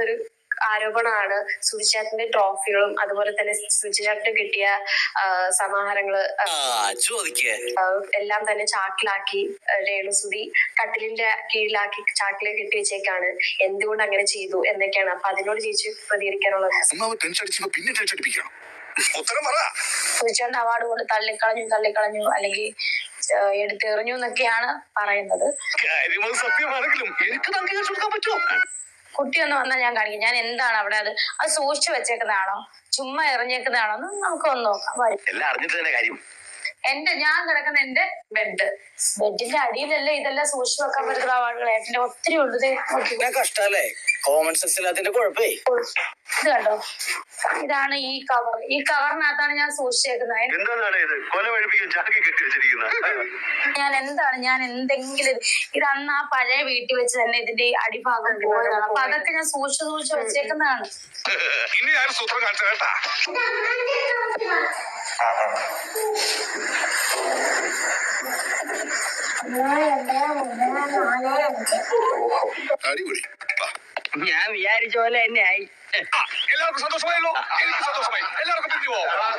പറയുന്നൊരു ആരോപണമാണ് സുജിചാറ്റിന്റെ ട്രോഫികളും അതുപോലെ തന്നെ സുജിചാറ്റിന് കിട്ടിയ സമാഹാരങ്ങൾ ആ, ആ ചോദിക്കേ. എല്ലാം തന്നെ ചാക്കിലാക്കി രേണു രേണുസുതി കട്ടിലിന്റെ കീഴിലാക്കി ചാക്കിലേക്ക് കെട്ടി വെച്ചേക്കാണ്. എന്തുകൊണ്ട് അങ്ങനെ ചെയ്തു എന്നൊക്കെയാണ്. അപ്പൊ അതിനോട് ചേച്ചി പ്രതികരിക്കാനുള്ളത്. സുധിച്ചേട്ടൻ അവാർഡ് കൊണ്ട് തള്ളിക്കളഞ്ഞു തള്ളിക്കളഞ്ഞു അല്ലെങ്കിൽ എടുത്തെറിഞ്ഞു എന്നൊക്കെയാണ് പറയുന്നത്. സത്യമാണെങ്കിലും എനിക്ക് കൊടുക്കാൻ പറ്റുമോ? കുട്ടി ഒന്ന് വന്നാൽ ഞാൻ കാണിക്കും. ഞാൻ എന്താണ് അവിടെ അത്? അത് സൂക്ഷിച്ചു വെച്ചേക്കുന്നതാണോ? ചുമ്മാ എറിഞ്ഞേക്കുന്നതാണോ? നമുക്ക് ഒന്ന് നോക്കാം. എല്ലാം അറിഞ്ഞിട്ട് തന്നെ കാര്യം. എന്റെ ഞാൻ കിടക്കുന്ന എന്റെ ബെഡ് ബെഡിന്റെ അടിയിലല്ലേ ഇതെല്ലാം സൂക്ഷിച്ചു വെക്കാൻ പറ്റുന്ന ആളുകളെ എന്റെ ഒത്തിരി ഉള്ളതേ. കഷ്ടല്ലേ കോമൺ സെൻസ് ഇല്ലാത്തതിന്റെ കുഴപ്പേ. ഇത് കണ്ടോ? ഇതാണ് ഈ കവർ ഈ കവറിനകത്താണ് ഞാൻ സൂക്ഷിച്ചേക്കുന്നത്. എന്താണ് ഇത്? കൊല വഴിപ്പിക്കാൻ ചാക്കി കെട്ടി വെച്ചിരിക്കുന്ന ഞാൻ എന്താണ്? ഞാൻ എന്തെങ്കിലും ഇത് ഇത് അന്ന് ആ പഴയ വീട്ടിൽ വെച്ച് തന്നെ ഇതിന്റെ ഈ അടിഭാഗം പോയതാണ്. അപ്പൊ അതൊക്കെ ഞാൻ സൂക്ഷിച്ചു സൂക്ഷിച്ചു വെച്ചേക്കുന്നതാണ്. ഇനി ഞാൻ സൂത്രം കാണിച്ചു കേട്ടാ. അടിപൊളി. ഞാൻ വിചാരിച്ച പോലെ തന്നെ ആയി. എല്ലാവർക്കും സന്തോഷമായല്ലോ. എനിക്ക് സന്തോഷമായി. എല്ലാവർക്കും പിരിഞ്ഞു പോവാം.